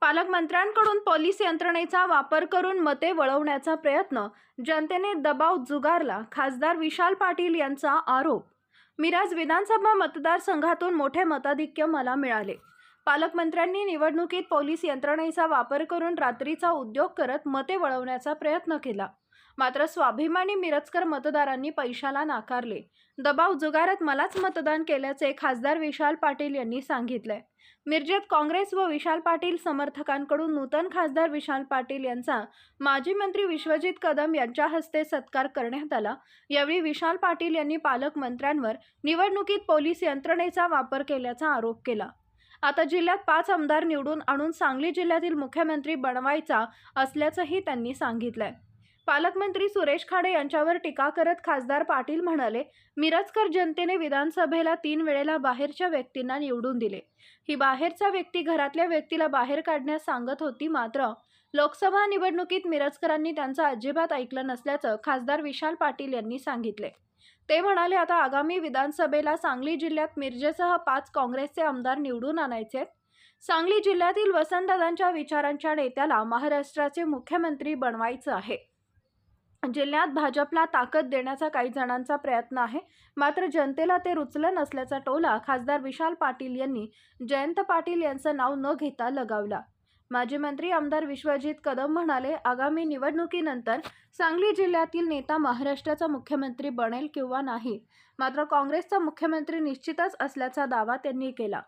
पालकमंत्र्यांकडून police यंत्रणेचा वापर करून मते वळवण्याचा प्रयत्न जनतेने दबाव जुगारला खासदार विशाल पाटील यांचा आरोप. मिराज विधानसभा मतदारसंघातून मोठे मताधिक्य मला मिळाले. पालकमंत्र्यांनी निवडणुकीत पोलीस यंत्रणेचा वापर करून रात्रीचा उद्योग करत मते वळवण्याचा प्रयत्न केला. मात्र स्वाभिमानी मिरजकर मतदारांनी पैशाला नाकारले. दबाव जुगारत मलाच मतदान केल्याचे खासदार विशाल पाटील यांनी सांगितले मिरजेत काँग्रेस व विशाल पाटील समर्थकांकडून नूतन खासदार विशाल पाटील यांचा माजी मंत्री विश्वजित कदम यांच्या हस्ते सत्कार करण्यात आला. यावेळी विशाल पाटील यांनी पालकमंत्र्यांवर निवडणुकीत पोलीस यंत्रणेचा वापर केल्याचा आरोप केला. आता जिल्ह्यात पाच आमदार निवडून आणून सांगली जिल्ह्यातील मुख्यमंत्री बनवायचा असल्याचंही त्यांनी सांगितलंय. पालकमंत्री सुरेश खाडे यांच्यावर टीका करत खासदार पाटील म्हणाले मिरजकर जनतेने विधानसभेला तीन वेळेला बाहेरच्या व्यक्तींना निवडून दिले. ही बाहेरचा व्यक्ती घरातल्या व्यक्तीला बाहेर काढण्यास सांगत होती मात्र लोकसभा निवडणुकीत मिरजकरांनी त्यांचं अजिबात ऐकलं नसल्याचं खासदार विशाल पाटील यांनी सांगितले. ते म्हणाले आता आगामी विधानसभेला सांगली जिल्ह्यात मिरजेसह पाच काँग्रेसचे आमदार निवडून आणायचे सांगली जिल्ह्यातील वसंतदादांच्या विचारांच्या नेत्याला महाराष्ट्राचे मुख्यमंत्री बनवायचं आहे. जिल्ह्यात भाजपला ताकद देण्याचा काही जणांचा प्रयत्न आहे. मात्र जनतेला ते रुचलं नसल्याचा टोला खासदार विशाल पाटील यांनी जयंत पाटील यांचं नाव न घेता लगावला. माजी मंत्री आमदार विश्वजित कदम म्हणाले आगामी निवडणुकीनंतर सांगली जिल्ह्यातील नेता महाराष्ट्राचा मुख्यमंत्री बनेल किंवा नाही मात्र काँग्रेसचा मुख्यमंत्री निश्चितच असल्याचा दावा त्यांनी केला.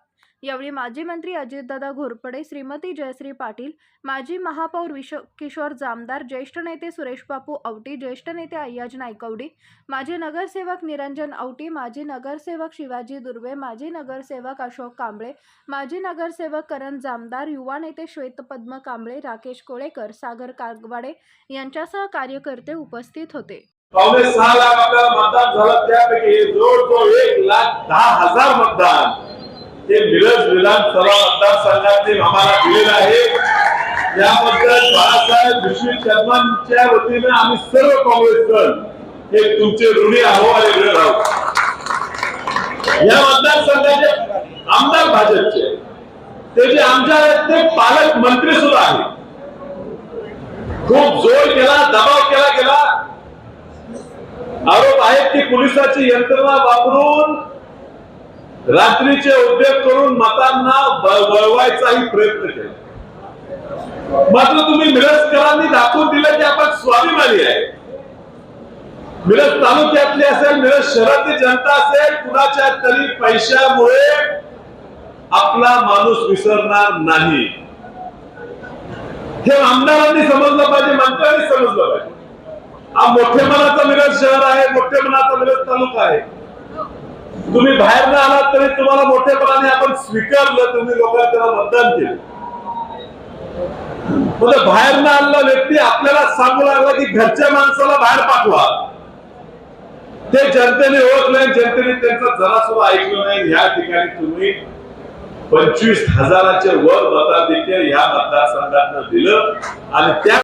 यावेळी माजी मंत्री अजितदादा घोरपडे श्रीमती जयश्री पाटील माजी महापौर विश किशोर जामदार ज्येष्ठ नेते सुरेश बापू औटी ज्येष्ठ नेते अय्याज नायकवडी माजी नगरसेवक निरंजन औटी माजी नगरसेवक शिवाजी दुर्वे माजी नगरसेवक अशोक कांबळे माजी नगरसेवक करण जामदार युवा नेते श्वेतपद्म कांबळे राकेश कोळेकर सागर कागवाडे यांच्यासह कार्यकर्ते उपस्थित होते. काँग्रेस सहा लाख आपल्याला मतदान झालं. त्यापैकी जवळजवळ एक लाख दहा हजार मतदान. हे मिरज विधानसभा मतदारसंघाचे आम्हाला दिलेलं आहे. याबद्दल बाळासाहेब विश्वित शर्मांच्या वतीने आम्ही सर्व काँग्रेसकर हे तुमचे ऋणी आहो आणि ऋण आहोत या मतदारसंघाचे आमदार भाजपचे. ते जे आमदार ते पालक मंत्री सुद्धा आहेत. खूप जोर केला दबाव केला गेला आरोप आहेत की पोलिसाची यंत्रणा वापरून रात्रीचे उद्योग करून मतांना वळवायचाही प्रयत्न केला. मात्र तुम्ही मिरजकरांनी दाखवून दिलं की आपण स्वाभिमानी आहे. मिरज तालुक्यातली असेल मिरज शहरातली जनता असेल कुणाच्या तरी पैशामुळे आपला माणूस विसरणार नाही. हे आमदारांनी समजलं पाहिजे मंत्र्यांनी समजलं पाहिजे. हा मोठे मनाचा मिरज शहर आहे मोठे मनाचा मिरज तालुका आहे. तुम्ही बाहेर न आलात तरी तुम्हाला मोठेपणाने आपण स्वीकारलं तुम्ही लोकांना त्याला मतदान केलं. म्हणजे बाहेर न आणला व्यक्ती आपल्याला सांगू लागला की घरच्या माणसाला बाहेर पाठवा. ते जनतेने ओळखलंय जनतेने त्यांचा जरा सुद्धा ऐकलं नाही. या ठिकाणी तुम्ही पंचवीस हजाराच्या वर मताधिक्य या मतदारसंघात दिलं. आणि त्या